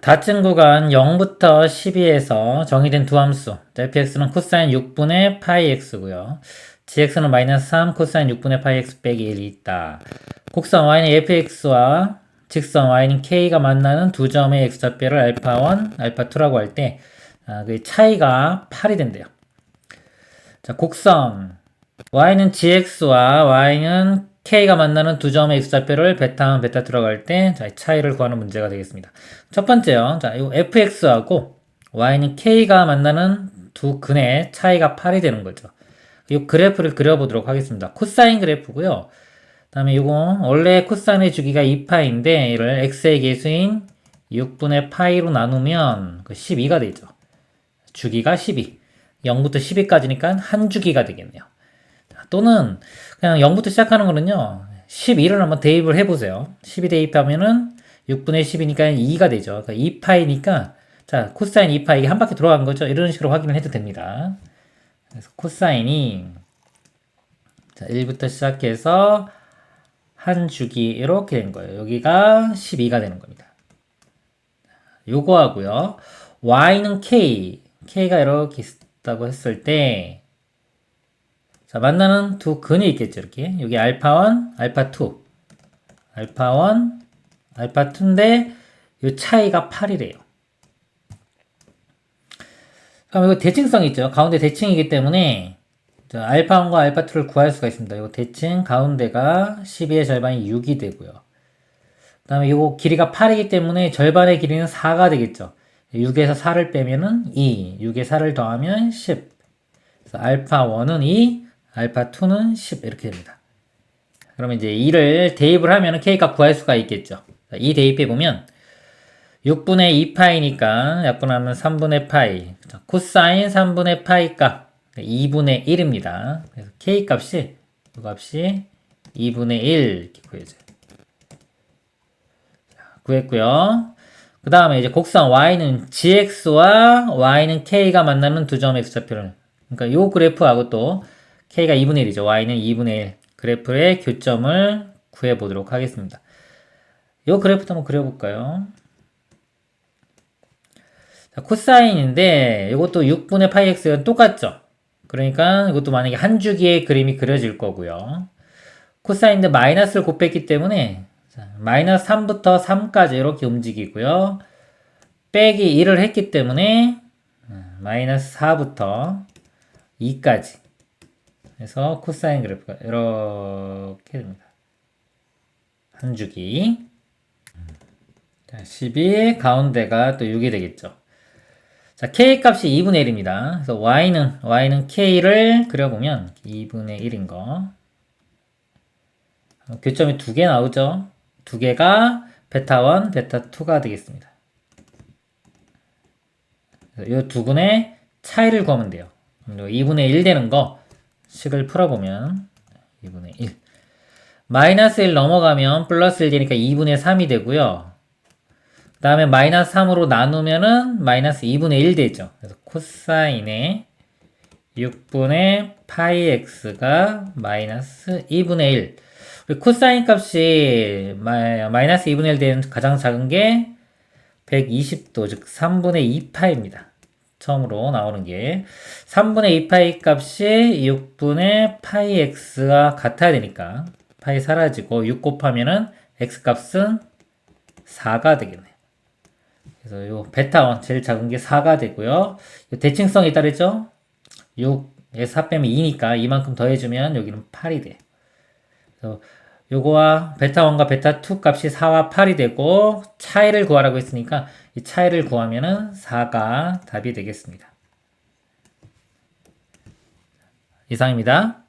닫힌 구간 0부터 12에서 정의된 두 함수 fx는 코사인 6분의 파이 x고요. gx는 마이너스 3 코사인 6분의 파이 x 빼기 1이 있다. 곡선 y는 fx와 직선 y는 k가 만나는 두 점의 x좌표를 알파1, 알파2라고 할때 아, 그 차이가 8이 된대요. 자, 곡선 y는 gx와 y는 k가 만나는 두 점의 x좌표를 베타1, 베타2라고 할때 차이를 구하는 문제가 되겠습니다. 첫 번째요. 자, 이 fx하고 y는 k가 만나는 두 근의 차이가 8이 되는 거죠. 이 그래프를 그려보도록 하겠습니다. 코사인 그래프고요. 다음에 이거 원래 코사인의 주기가 2파인데 이를 x의 계수인 6분의 파이로 나누면 그 12가 되죠. 주기가 12. 0부터 12까지니까 한 주기가 되겠네요. 또는 그냥 0부터 시작하는 거는요. 12를 한번 대입을 해보세요. 12 대입하면은 6분의 10이니까 2가 되죠. 그러니까 2파이니까 자 코사인 2파 이게 한 바퀴 돌아간 거죠. 이런 식으로 확인을 해도 됩니다. 그래서 코사인이 자 1부터 시작해서 한 주기 이렇게 된 거예요. 여기가 12가 되는 겁니다. 요거 하고요. y는 k, k가 이렇게 있다고 했을 때 자, 만나는 두 근이 있겠죠, 이렇게. 여기 알파1, 알파2. 알파1, 알파2인데, 이 차이가 8이래요. 그럼 이거 대칭성 있죠? 가운데 대칭이기 때문에, 자, 알파1과 알파2를 구할 수가 있습니다. 이거 대칭 가운데가 12의 절반이 6이 되고요. 그 다음에 이거 길이가 8이기 때문에 절반의 길이는 4가 되겠죠. 6에서 4를 빼면은 2, 6에 4를 더하면 10. 그래서 알파 1은 2, 알파2는 10 이렇게 됩니다. 그러면 이제 2를 대입을 하면 K값 구할 수가 있겠죠. 2 대입해 보면 6분의 2파이니까 약분하면 3분의 파이. 코사인 3분의 파이 값 2분의 1입니다. 그래서 K 값이 이 값이 2분의 1 이렇게 구해져요. 자, 구했고요. 그 다음에 이제 곡선 y는 gx와 y는 k가 만나는 두 점의 x좌표를 그러니까 요 그래프하고 또 k가 2분의 1이죠. y는 2분의 1 그래프의 교점을 구해 보도록 하겠습니다. 요 그래프도 한번 그려볼까요? 자, 코사인인데 이것도 6분의 파이 x가 똑같죠. 그러니까 이것도 만약에 한 주기의 그림이 그려질 거고요. 코사인인데 마이너스를 곱했기 때문에 자, 마이너스 3부터 3까지 이렇게 움직이고요. 빼기 1을 했기 때문에 음, 마이너스 4부터 2까지 그래서 코사인 그래프가 이렇게 됩니다. 한 주기 자, 12 가운데가 또 6이 되겠죠. 자, k 값이 2분의 1입니다. 그래서 y는 y는 k를 그려보면 2분의 1인 거. 교점이 두 개 나오죠. 두 개가 베타 1, 베타 2가 되겠습니다. 이 두 분의 차이를 구하면 돼요. 2분의 1 되는 거 식을 풀어보면 2분의 1 마이너스 1 넘어가면 플러스 1 되니까 2분의 3이 되고요. 그 다음에 마이너스 3으로 나누면은 마이너스 2분의 1 되죠. 그래서 코사인의 6분의 파이 x가 마이너스 2분의 1 코사인 값이 마이너스 2분의 1 되는 가장 작은 게 120도, 즉 3분의 2파입니다. 처음으로 나오는 게 3분의 2파이 값이 6분의 파이 x가 같아야 되니까 파이 사라지고 6 곱하면은 x 값은 4가 되겠네요. 그래서 요 베타 1 제일 작은 게 4가 되고요. 대칭성이 따르죠? 6에 4 빼면 2니까 이만큼 더해주면 여기는 8이 돼. 그래서 요거와 베타 1과 베타 2 값이 4와 8이 되고 차이를 구하라고 했으니까 이 차이를 구하면은 4가 답이 되겠습니다. 이상입니다.